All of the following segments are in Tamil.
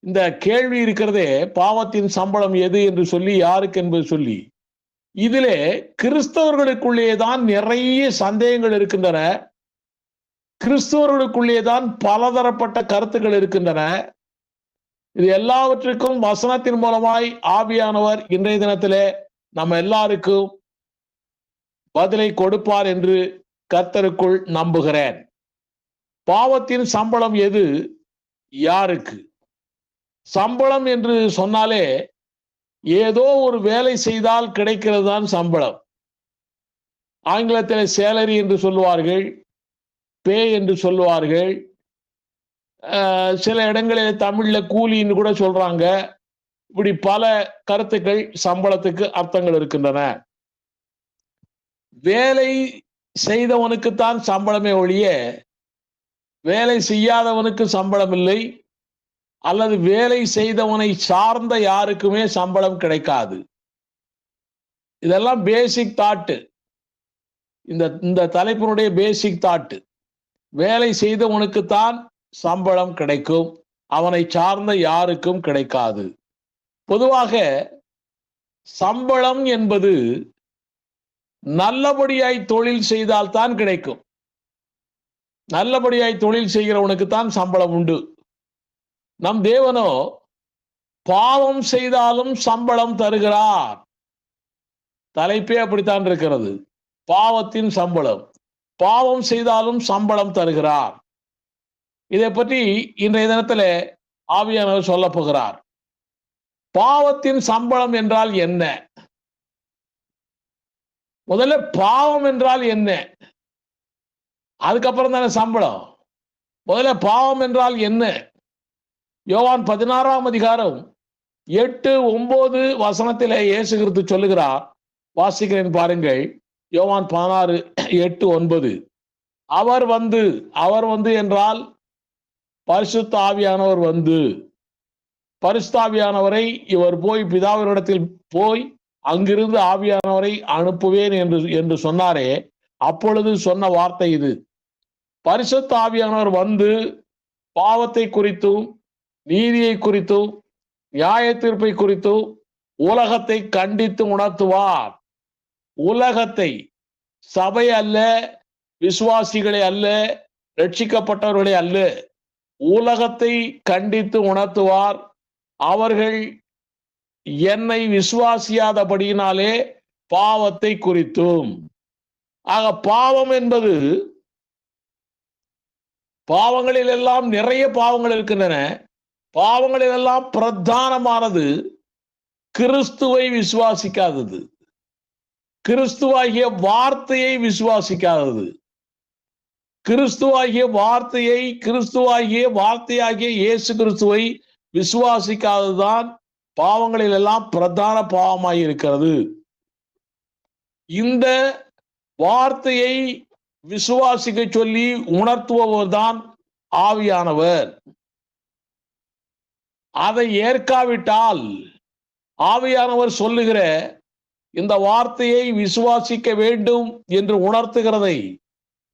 இந்த கேள்வி இருக்கிறதே பாவத்தின் சம்பளம் எது என்று சொல்லி யாருக்கு என்பது சொல்லி. இதிலே கிறிஸ்தவர்களுக்குள்ளே தான் நிறைய சந்தேகங்கள் இருக்கின்றன. கிறிஸ்தவர்களுக்குள்ளே தான் பலதரப்பட்ட கருத்துக்கள் இருக்கின்றன. இது எல்லாவற்றுக்கும் வசனத்தின் மூலமாய் ஆவியானவர் இன்றைய தினத்திலே நம்ம எல்லாருக்கும் பதிலை கொடுப்பார் என்று கர்த்தருக்குள் நம்புகிறேன். பாவத்தின் சம்பளம் எது? யாருக்கு? சம்பளம் என்று சொன்னாலே ஏதோ ஒரு வேலை செய்தால் கிடைக்கிறது தான் சம்பளம். ஆங்கிலத்தில் சேலரி என்று சொல்லுவார்கள் பே என்று சொல்லுவார்கள். சில இடங்களில் தமிழில் கூலின்னு கூட சொல்றாங்க. இப்படி பல கருத்துக்கள் சம்பளத்துக்கு அர்த்தங்கள் இருக்கின்றன. வேலை செய்தவனுக்குத்தான் சம்பளமே ஒழிய வேலை செய்யாதவனுக்கு சம்பளம் இல்லை. அல்லது வேலை செய்தவனை சார்ந்த யாருக்குமே சம்பளம் கிடைக்காது. இதெல்லாம் பேசிக் தாட்டு இந்த இந்த தலைப்பினுடைய பேசிக் தாட்டு வேலை செய்தவனுக்குத்தான் சம்பளம் கிடைக்கும். அவனை சார்ந்த யாருக்கும் கிடைக்காது. பொதுவாக சம்பளம் என்பது நல்லபடியாய் தொழில் செய்தால்தான் கிடைக்கும். நல்லபடியாய் தொழில் செய்கிறவனுக்கு தான் சம்பளம் உண்டு. நம் தேவனோ பாவம் செய்தாலும் சம்பளம் தருகிறார். தலைப்பே அப்படித்தான் இருக்கிறது. பாவத்தின் சம்பளம். பாவம் செய்தாலும் சம்பளம் தருகிறார். இதை பற்றி இன்றைய தினத்துல ஆவியானவர் சொல்ல போகிறார். பாவத்தின் சம்பளம் என்றால் என்ன? முதல்ல பாவம் என்றால் என்ன? அதுக்கப்புறம் தானே சம்பளம். முதல்ல பாவம் என்றால் என்ன? யோவான் பதினாறாம் அதிகாரம் எட்டு ஒன்பது வசனத்திலே இயேசு கிறிஸ்து சொல்லுகிறார். வாசிக்கிறேன் பாருங்கள். யோவான் பதினாறு எட்டு ஒன்பது. அவர் வந்து அவர் வந்து என்றால் பரிசுத்த ஆவியானவர் வந்து. பரிசுத்தாவியானவரை இவர் போய் பிதாவினிடத்தில் போய் அங்கிருந்து ஆவியானவரை அனுப்புவேன் என்று என்று சொன்னாரே. அப்பொழுது சொன்ன வார்த்தை இது. பரிசுத்த ஆவியானவர் வந்து பாவத்தை குறித்தும் நீதியை குறித்தும் நியாய தீர்ப்பை குறித்தும் உலகத்தை கண்டித்து உணர்த்துவார். உலகத்தை சபை அல்ல விசுவாசிகளை அல்ல ரட்சிக்கப்பட்டவர்களை அல்ல. உலகத்தை கண்டித்து உணர்த்துவார். அவர்கள் என்னை விசுவாசியாதபடியினாலே பாவத்தை குறித்தும். ஆக பாவம் என்பது பாவங்களில் எல்லாம் நிறைய பாவங்கள் இருக்கின்றன. பாவங்களில் எல்லாம் பிரதானமானது. கிறிஸ்துவை விசுவாசிக்காதது. கிறிஸ்துவாகிய வார்த்தையை விசுவாசிக்காதது. கிறிஸ்துவாகிய வார்த்தையை கிறிஸ்துவாகிய வார்த்தையாகிய இயேசு கிறிஸ்துவை விசுவாசிக்காததுதான் பாவங்களில் எல்லாம் பிரதான பாவமாய் இருக்கிறது. இந்த வார்த்தையை விசுவாசிக்க சொல்லி உணர்த்துபவர் தான் ஆவியானவர். அதை ஏற்காவிட்டால் ஆவியானவர் சொல்லுகிற இந்த வார்த்தையை விசுவாசிக்க வேண்டும் என்று உணர்த்துகிறதை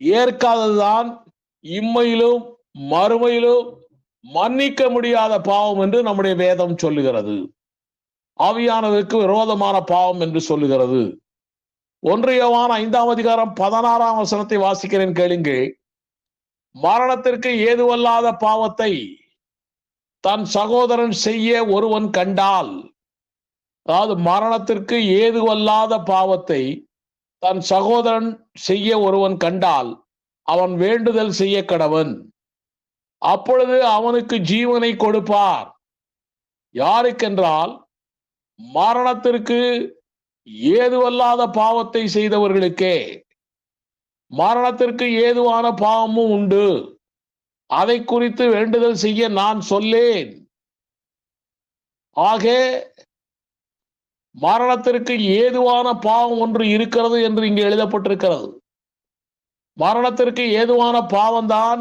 ஏற்காததுதான் இம்மையிலும் மறுமையிலும் மன்னிக்க முடியாத பாவம் என்று நம்முடைய வேதம் சொல்லுகிறது. ஆவியானவருக்கு விரோதமான பாவம் என்று சொல்லுகிறது. ஒன்றியவான ஐந்தாம் அதிகாரம் பதினாறாம் வசனத்தை வாசிக்கிறேன் கேளுங்கள். மரணத்திற்கு ஏதுவல்லாத பாவத்தை தன் சகோதரன் செய்ய ஒருவன் கண்டால் அதாவது மரணத்திற்கு ஏதுவல்லாத பாவத்தை தன் சகோதரன் செய்ய ஒருவன் கண்டால் அவன் வேண்டுதல் செய்ய கடவன். அப்பொழுது அவனுக்கு ஜீவனை கொடுப்பார். யாருக்கென்றால் மரணத்திற்கு ஏதுவல்லாத பாவத்தை செய்தவர்களுக்கே. மரணத்திற்கு ஏதுவான பாவமும் உண்டு. அதை குறித்து வேண்டுதல் செய்ய நான் சொல்லேன். ஆக மரணத்திற்கு ஏதுவான பாவம் ஒன்று இருக்கிறது என்று இங்கு எழுதப்பட்டிருக்கிறது. மரணத்திற்கு ஏதுவான பாவம்தான்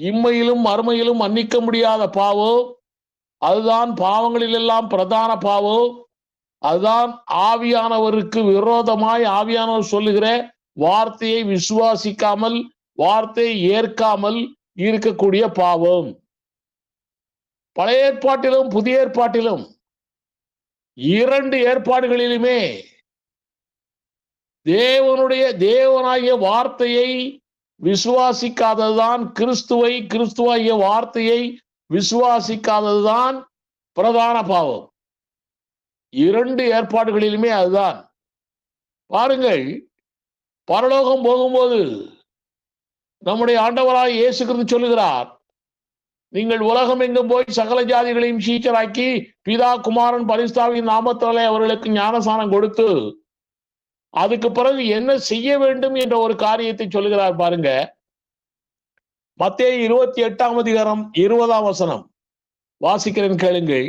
இம்மையிலும் மறுமையிலும் மன்னிக்க முடியாத பாவம் அதுதான் பாவங்களிலெல்லாம் பிரதான பாவம் அதுதான் ஆவியானவருக்கு விரோதமாய் ஆவியானவர் சொல்லுகிற வார்த்தையை விசுவாசிக்காமல் வார்த்தையை ஏற்காமல் இருக்கக்கூடிய பாவம். பழைய ஏற்பாட்டிலும் புதிய ஏற்பாட்டிலும் இரண்டு ஏற்பாடுகளிலுமே தேவனுடைய தேவனாகிய வார்த்தையை விசுவாசிக்காததுதான் கிறிஸ்துவை கிறிஸ்துவாகிய வார்த்தையை விசுவாசிக்காததுதான் பிரதான பாவம். இரண்டு ஏற்பாடுகளிலுமே அதுதான். பாருங்கள் பரலோகம் போகும்போது நம்முடைய ஆண்டவராய் இயேசு கிறிஸ்து சொல்லுகிறார் நீங்கள் உலகம் எங்கும் போய் சகல ஜாதிகளையும் சீச்சராக்கி பிதா குமாரன் பரிஸ்தாவின் நாமத்தாலே அவர்களுக்கு ஞானசானம் கொடுத்து அதுக்கு பிறகு என்ன செய்ய வேண்டும் என்ற ஒரு காரியத்தை சொல்லுகிறார் பாருங்க. மத்திய இருபத்தி எட்டாம் அதிகாரம் இருபதாம் வசனம். வாசிக்கிறேன் கேளுங்கள்.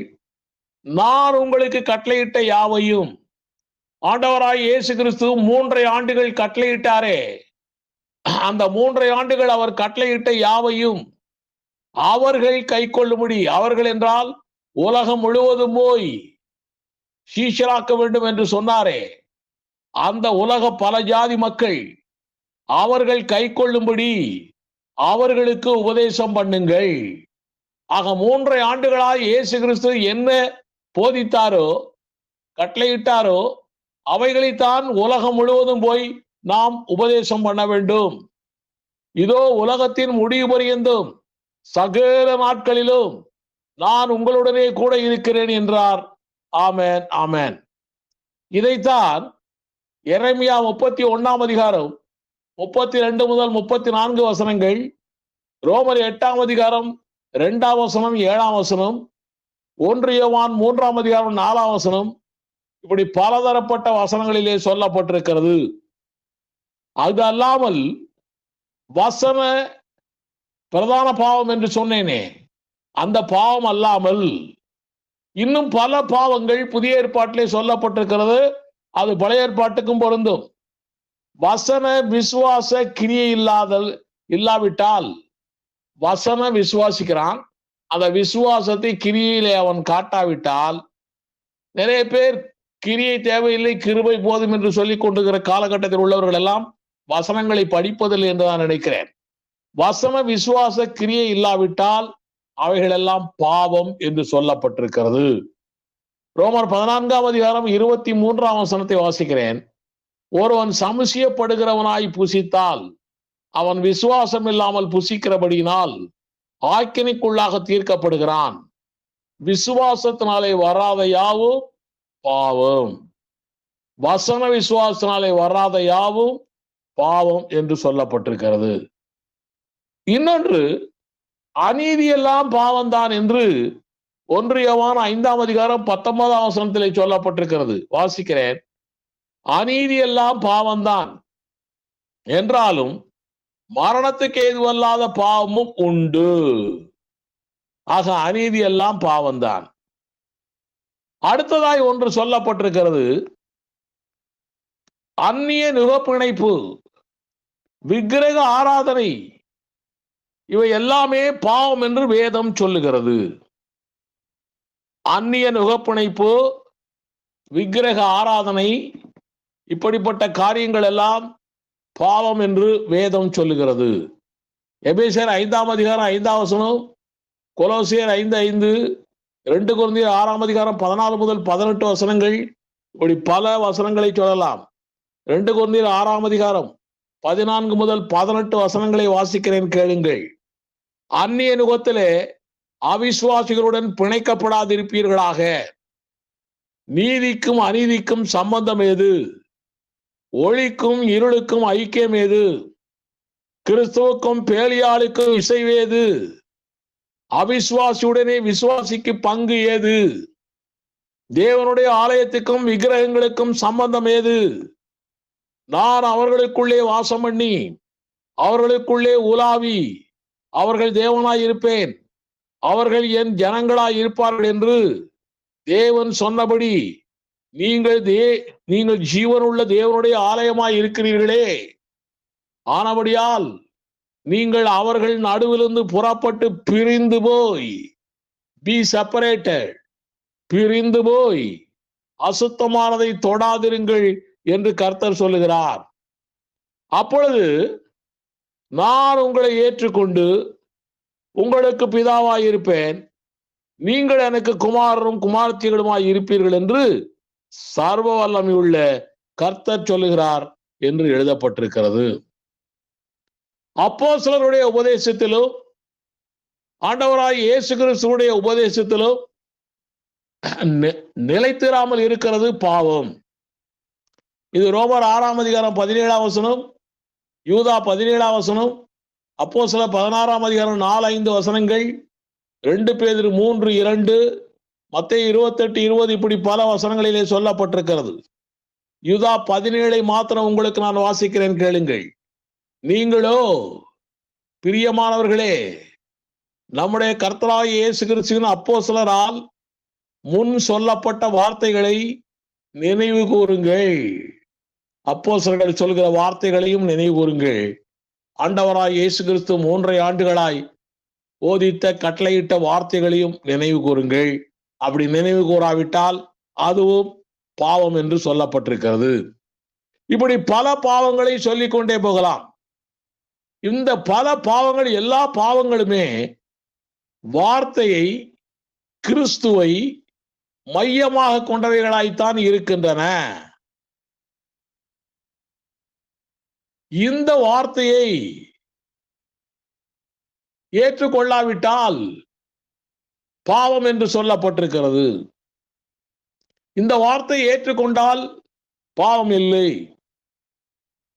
நான் உங்களுக்கு கட்டளையிட்ட யாவையும் ஆண்டவராய் இயேசு கிறிஸ்து மூன்றை ஆண்டுகள் கட்டளையிட்டாரே அந்த மூன்றை ஆண்டுகள் அவர் கட்டளையிட்ட யாவையும் அவர்கள் கை கொள்ளும்படி அவர்கள் என்றால் உலகம் முழுவதும் போய் சீஷராக்க வேண்டும் என்று சொன்னாரே. அந்த உலக பல ஜாதி மக்கள் அவர்கள் கை கொள்ளும்படி அவர்களுக்கு உபதேசம் பண்ணுங்கள். ஆக மூன்றை ஆண்டுகளாக இயேசு கிறிஸ்து என்ன போதித்தாரோ கட்டளையிட்டாரோ அவைகளைத்தான் உலகம் முழுவதும் போய் நாம் உபதேசம் பண்ண வேண்டும். இதோ உலகத்தின் முடிவு பரியந்தும் சகல நாட்களிலும் நான் உங்களுடனே கூட இருக்கிறேன் என்றார். ஆமேன் ஆமேன். இதைத்தான் இறைமையா முப்பத்தி ஒன்னாம் அதிகாரம் முப்பத்தி ரெண்டு முதல் முப்பத்தி நான்கு வசனங்கள் ரோமர் எட்டாம் அதிகாரம் ரெண்டாம் வசனம் ஏழாம் வசனம் ஒன்று யோவான் மூன்றாம் அதிகாரம் நாலாம் வசனம் இப்படி பலதரப்பட்ட வசனங்களிலே சொல்லப்பட்டிருக்கிறது. அது அல்லாமல் வசன பிரதான பாவம் என்று சொன்னேனே அந்த பாவம் அல்லாமல் இன்னும் பல பாவங்கள் புதிய ஏற்பாட்டிலே சொல்லப்பட்டிருக்கிறது. அது பழைய ஏற்பாட்டுக்கும் பொருந்தும். வசன விசுவாச கிரியை இல்லாதல் இல்லாவிட்டால் வசன விசுவாசிக்கிறான். அந்த விசுவாசத்தை கிரியையிலே அவன் காட்டாவிட்டால் நிறைய பேர் கிரியை தேவையில்லை கிருபை போதும் என்று சொல்லிக் கொண்டிருக்கிற காலகட்டத்தில் உள்ளவர்கள் எல்லாம் வசனங்களை படிப்பதில்லை என்று நான் நினைக்கிறேன். வசன விசுவாச கிரியை இல்லாவிட்டால் அவைகளெல்லாம் பாவம் என்று சொல்லப்பட்டிருக்கிறது. ரோமர் பதினான்காம் அதிகாரம் இருபத்தி மூன்றாம் வசனத்தை வாசிக்கிறேன். ஒருவன் சமுசியப்படுகிறவனாய் புசித்தால் அவன் விசுவாசம் இல்லாமல் புசிக்கிறபடியினால் ஆக்கினிக்குள்ளாக தீர்க்கப்படுகிறான். விசுவாசத்தினாலே வராத யாவும் பாவம். வசன விசுவாசத்தினாலே வராத யாவும் பாவம் என்று சொல்லப்பட்டிருக்கிறது. இன்னொன்று அநீதியெல்லாம் பாவம்தான் என்று ஒன்றியவான ஐந்தாம் அதிகாரம் பத்தொன்பதாம் வசனத்திலே சொல்லப்பட்டிருக்கிறது. வாசிக்கிறேன். அநீதி எல்லாம் பாவம்தான். என்றாலும் மரணத்துக்கு ஏதுவல்லாத பாவமும் உண்டு. ஆக அநீதி எல்லாம் பாவம்தான். அடுத்ததாய் ஒன்று சொல்லப்பட்டிருக்கிறது. அந்நிய நுகப்பிணைப்பு. விக்கிரக ஆராதனை. இவை எல்லாமே பாவம் என்று வேதம் சொல்லுகிறது. அந்நிய நுகப்பிணைப்பு விக்கிரக ஆராதனை இப்படிப்பட்ட காரியங்கள் எல்லாம் பாவம் என்று வேதம் சொல்லுகிறது. எபேசியர் ஐந்தாம் அதிகாரம் ஐந்தாம் வசனம் கொலோசியர் ஐந்து ஐந்து ரெண்டு குழந்தையர் ஆறாம் அதிகாரம் பதினாலு முதல் பதினெட்டு வசனங்கள் இப்படி பல வசனங்களை சொல்லலாம். ரெண்டு குழந்தையர் ஆறாம் அதிகாரம் பதினான்கு முதல் பதினெட்டு வசனங்களை வாசிக்கிறேன் கேளுங்கள். அந்நிய நுகத்திலே அவிசுவாசிகளுடன் பிணைக்கப்படாதிருப்பீர்களாக. நீதிக்கும் அநீதிக்கும் சம்பந்தம் ஏது ஒளிக்கும் இருளுக்கும் ஐக்கியம் ஏது கிறிஸ்துவுக்கும் பேலியாளுக்கும் இசைவேது அவிசுவாசியுடனே விசுவாசிக்கு பங்கு ஏது தேவனுடைய ஆலயத்துக்கும் விக்கிரகங்களுக்கும் சம்பந்தம் ஏது நான் அவர்களுக்குள்ளே வாசம் பண்ணி அவர்களுக்குள்ளே உலாவி அவர்கள் தேவனாய் இருப்பேன். அவர்கள் என் ஜனங்களாய் இருப்பார்கள் என்று தேவன் சொன்னபடி நீங்கள் தே நீங்கள் ஜீவனுள்ள தேவனுடைய ஆலயமாய் இருக்கிறீர்களே. ஆனபடியால் நீங்கள் அவர்கள் நடுவிலிருந்து புறப்பட்டு பிரிந்து போய் பி செப்பரேட்டட் பிரிந்து போய் அசுத்தமானதை தொடாதிருங்கள். என்று கர்த்தர் சொல்லுகிறார். அப்பொழுது நான் உங்களை ஏற்றுக்கொண்டு உங்களுக்கு பிதாவாய் இருப்பேன் நீங்கள் எனக்கு குமாரரும் குமார்த்திகளுமாய் இருப்பீர்கள் என்று சர்வ வல்லமையுள்ள கர்த்தர் சொல்லுகிறார் என்று எழுதப்பட்டிருக்கிறது. அப்போ சிலருடைய உபதேசத்திலும் ஆண்டவராய் இயேசு கிறிஸ்துடைய உபதேசத்திலும் நிலைத்திராமல் இருக்கிறது பாவம். இது ரோமர் ஆறாம் அதிகாரம் பதினேழாம் வசனம் யூதா பதினேழாம் வசனம் அப்போ சில பதினாறாம் அதிகாரம் நாலு ஐந்து வசனங்கள் ரெண்டு பேர் மூன்று இரண்டு மத்திய இருபத்தெட்டு இருபது இப்படி பல வசனங்களிலே சொல்லப்பட்டிருக்கிறது. யூதா பதினேழை மாத்திரம் உங்களுக்கு நான் வாசிக்கிறேன் கேளுங்கள். நீங்களோ பிரியமானவர்களே நம்முடைய கர்த்தராய் இயேசு கிறிஸ்துவின் அப்போஸ்தலரால் முன் சொல்லப்பட்ட வார்த்தைகளை நினைவு கூறுங்கள். அப்போசர்கள் சொல்கிற வார்த்தைகளையும் நினைவுகூறுங்கள் ஆண்டவராய் இயேசு கிறிஸ்து மூன்றை ஆண்டுகளாய் போதித்த கட்டளையிட்ட வார்த்தைகளையும் நினைவு கூறுங்கள். அப்படி நினைவு கூறாவிட்டால் அதுவும் பாவம் என்று சொல்லப்பட்டிருக்கிறது. இப்படி பல பாவங்களை சொல்லிக் கொண்டே போகலாம். இந்த பல பாவங்கள் எல்லா பாவங்களுமே வார்த்தையை கிறிஸ்துவை மையமாக கொண்டவைகளாய்த்தான் இருக்கின்றன. இந்த வார்த்தையை ஏற்றுக்கொள்ளாவிட்டால் பாவம் என்று சொல்லப்பட்டிருக்கிறது. இந்த வார்த்தை ஏற்றுக்கொண்டால் பாவம் இல்லை.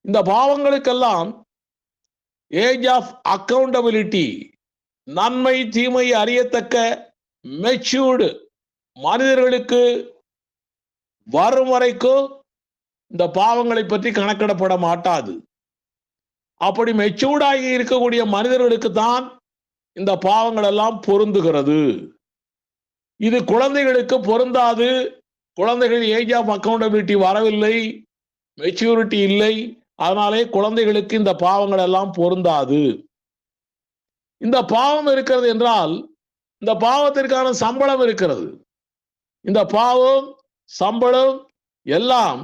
இந்த பாவங்களுக்கெல்லாம் ஏஜ் ஆஃப் அக்கவுண்டபிலிட்டி நன்மை தீமை அறியத்தக்க மெச்சூர்டு மனிதர்களுக்கு வரும் வரைக்கும் இந்த பாவங்களை பற்றி கணக்கிடப்பட மாட்டாது. அப்படி மெச்சூர்டாகி இருக்கக்கூடிய மனிதர்களுக்கு தான் இந்த பாவங்கள் எல்லாம் பொருந்துகிறது. இது குழந்தைகளுக்கு பொருந்தாது. குழந்தைகள் ஏஜ் ஆஃப் அக்கௌண்டபிலிட்டி வரவில்லை. மெச்சூரிட்டி இல்லை. அதனாலே குழந்தைகளுக்கு இந்த பாவங்கள் எல்லாம் பொருந்தாது. இந்த பாவம் இருக்கிறது என்றால் இந்த பாவத்திற்கான சம்பளம் இருக்கிறது. இந்த பாவம் சம்பளம் எல்லாம்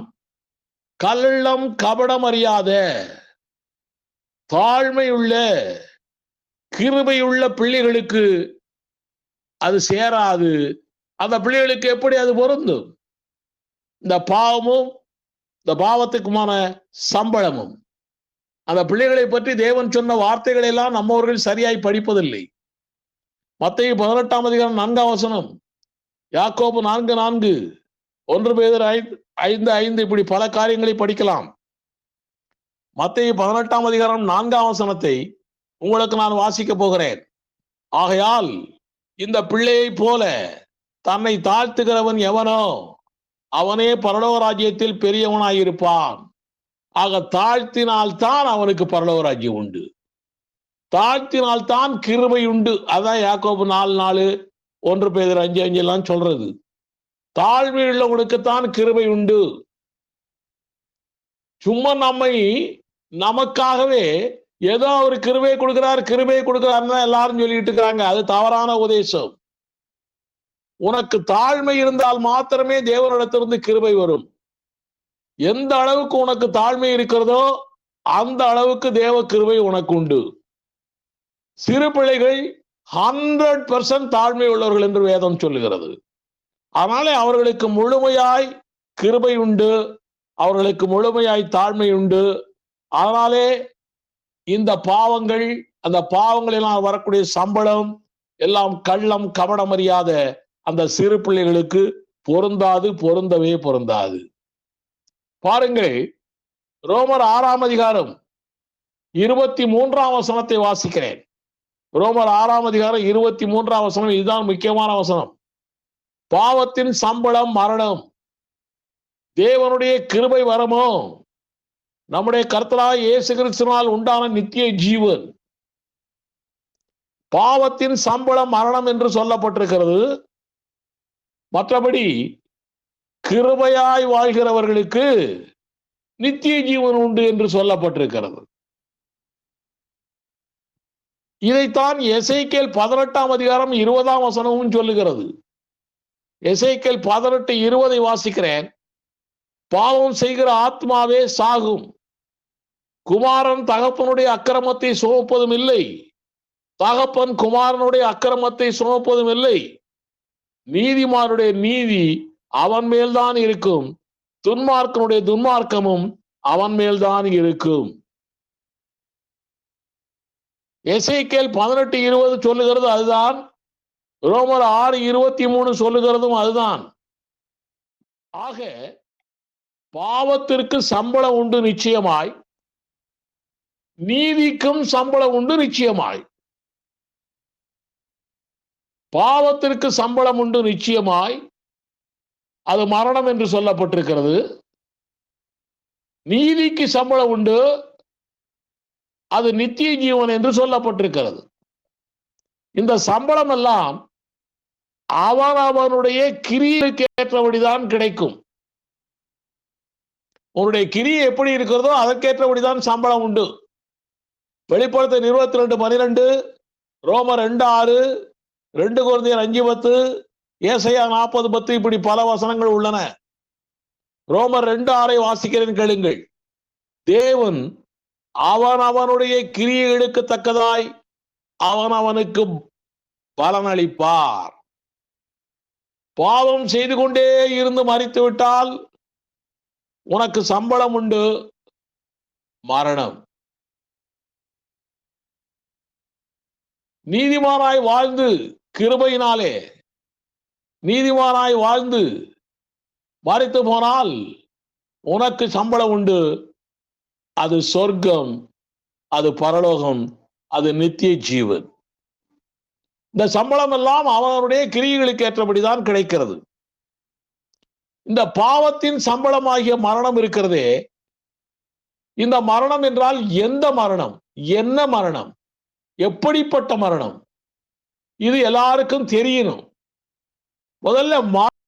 கள்ளம் கபடம் அறியாத தாழ்மையுள்ள கிருபையுள்ள பிள்ளைகளுக்கு அது சேராது. அந்த பிள்ளைகளுக்கு எப்படி அது பொருந்தும்? இந்த பாவமும் இந்த பாவத்துக்குமான சம்பளமும். அந்த பிள்ளைகளை பற்றி தேவன் சொன்ன வார்த்தைகளை எல்லாம் நம்மவர்கள் சரியாய் படிப்பதில்லை. மத்திய பதினெட்டாம் அதிகாரம் நான்காம் வசனம். யாக்கோபு நான்கு நான்கு. ஒன்று பேர் ஐந்து ஐந்து ஐந்து இப்படி பல காரியங்களை படிக்கலாம். மத்திய பதினெட்டாம் அதிகாரம் நான்காம் வசனத்தை உங்களுக்கு நான் வாசிக்க போகிறேன். ஆகையால் இந்த பிள்ளையை போல தன்னை தாழ்த்துகிறவன் எவனோ அவனே பரலோக ராஜ்யத்தில் பெரியவனாயிருப்பான். ஆக தாழ்த்தினால்தான் அவனுக்கு பரலோக ராஜ்யம் உண்டு. தாழ்த்தினால்தான் கிருபை உண்டு. அதான் யாக்கோபு நாலு நாலு ஒன்று பேர் அஞ்சு அஞ்சு எல்லாம் சொல்றது. தாழ்மை உள்ளவனுக்குத்தான் கிருபை உண்டு. சும்மா நம்மை நமக்காகவே ஏதோ அவர் கிருபை கொடுக்கிறார் கிருபை கொடுக்கிறாருன்னு எல்லாரும் சொல்லிட்டு இருக்கிறாங்க. அது தவறான உபதேசம். உனக்கு தாழ்மை இருந்தால் மாத்திரமே தேவனிடத்திலிருந்து கிருபை வரும். எந்த அளவுக்கு உனக்கு தாழ்மை இருக்கிறதோ அந்த அளவுக்கு தேவ கிருபை உனக்கு உண்டு சிறு பிள்ளைகள் ஹண்ட்ரட் பர்சன்ட் தாழ்மை உள்ளவர்கள் என்று வேதம் சொல்லுகிறது. அதனாலே அவர்களுக்கு முழுமையாய் கிருபை உண்டு அவர்களுக்கு முழுமையாய் தாழ்மை உண்டு. அதனாலே இந்த பாவங்கள் அந்த பாவங்களினால் வரக்கூடிய சம்பளம் எல்லாம் கள்ளம் கவனம் அறியாத அந்த சிறு பிள்ளைகளுக்கு பொருந்தாது பொருந்தவே பொருந்தாது. பாருங்கள் ரோமர் ஆறாம் அதிகாரம் இருபத்தி மூன்றாம் வசனத்தை வாசிக்கிறேன். ரோமர் ஆறாம் அதிகாரம் இருபத்தி மூன்றாம் வசனம் இதுதான் முக்கியமான வசனம். பாவத்தின் சம்பளம் மரணம். தேவனுடைய கிருபை வரமோ? நம்முடைய கர்த்தராக இயேசு கிறிஸ்துனால் உண்டான நித்திய ஜீவன் பாவத்தின் சம்பளம் மரணம் என்று சொல்லப்பட்டிருக்கிறது. மற்றபடி கிருபையாய் வாழ்கிறவர்களுக்கு நித்திய ஜீவன் உண்டு என்று சொல்லப்பட்டிருக்கிறது. இதைத்தான் எசைக்கேல் பதினெட்டாம் அதிகாரம் இருபதாம் வசனமும் சொல்லுகிறது. எசைக்கேல் பதினெட்டு இருபதை வாசிக்கிறேன். பாவம் செய்கிற ஆத்மாவே சாகும். குமாரன் தகப்பனுடைய அக்கிரமத்தை சுமப்பதும் இல்லை. தகப்பன் குமாரனுடைய அக்கிரமத்தை சுமப்பதும் இல்லை. நீதிமானுடைய நீதி அவன் மேல்தான் இருக்கும். துன்மார்க்கனுடைய துன்மார்க்கமும் அவன் மேல்தான் இருக்கும். எசைக்கேல் பதினெட்டு இருபது சொல்லுகிறது அதுதான். ரோமர் ஆறு இருபத்தி மூணு சொல்லுகிறதும் அதுதான். ஆக பாவத்திற்கு சம்பளம் உண்டு நிச்சயமாய். நீதிக்கும் சம்பளம் உண்டு நிச்சயமாய். பாவத்திற்கு சம்பளம் உண்டு நிச்சயமாய். அது மரணம் என்று சொல்லப்பட்டிருக்கிறது. நீதிக்கு சம்பளம் உண்டு அது நித்திய ஜீவன் என்று சொல்லப்பட்டிருக்கிறது. இந்த சம்பளம் எல்லாம் அவன் அவனுடைய கிரியைக்கு ஏற்றபடிதான் கிடைக்கும். உன்னுடைய கிரியை எப்படி இருக்கிறதோ அதற்கேற்றபடிதான் சம்பளம் உண்டு. வெளிப்படுத்த இருபத்தி ரெண்டு பனிரெண்டு ரோமர் ரெண்டு ஆறு ரெண்டு குழந்தையர் அஞ்சு பத்து ஏசையா நாற்பது பத்து இப்படி பல வசனங்கள் உள்ளன. ரோமர் ரெண்டு ஆறை வாசிக்கிறேன் கேளுங்கள். தேவன் அவன் அவனுடைய கிரியைகளுக்கு தக்கதாய் அவன் அவனுக்கு பலனளிப்பார் பாவம் செய்து கொண்டே இருந்து மறித்து விட்டால் உனக்கு சம்பளம் உண்டு மரணம். நீதிமானாய் வாழ்ந்து கிருபையினாலே நீதிமானாய் வாழ்ந்து மறித்து போனால் உனக்கு சம்பளம் உண்டு. அது சொர்க்கம் அது பரலோகம் அது நித்திய ஜீவன். இந்த சம்பளம் எல்லாம் அவனுடைய கிரியைகளுக்கு ஏற்றபடிதான் கிடைக்கிறது. இந்த பாவத்தின் சம்பளமாகிய மரணம் இருக்கிறதே. இந்த மரணம் என்றால் எந்த மரணம்? என்ன மரணம்? எப்படிப்பட்ட மரணம்? இது எல்லாருக்கும் தெரியணும். முதல்ல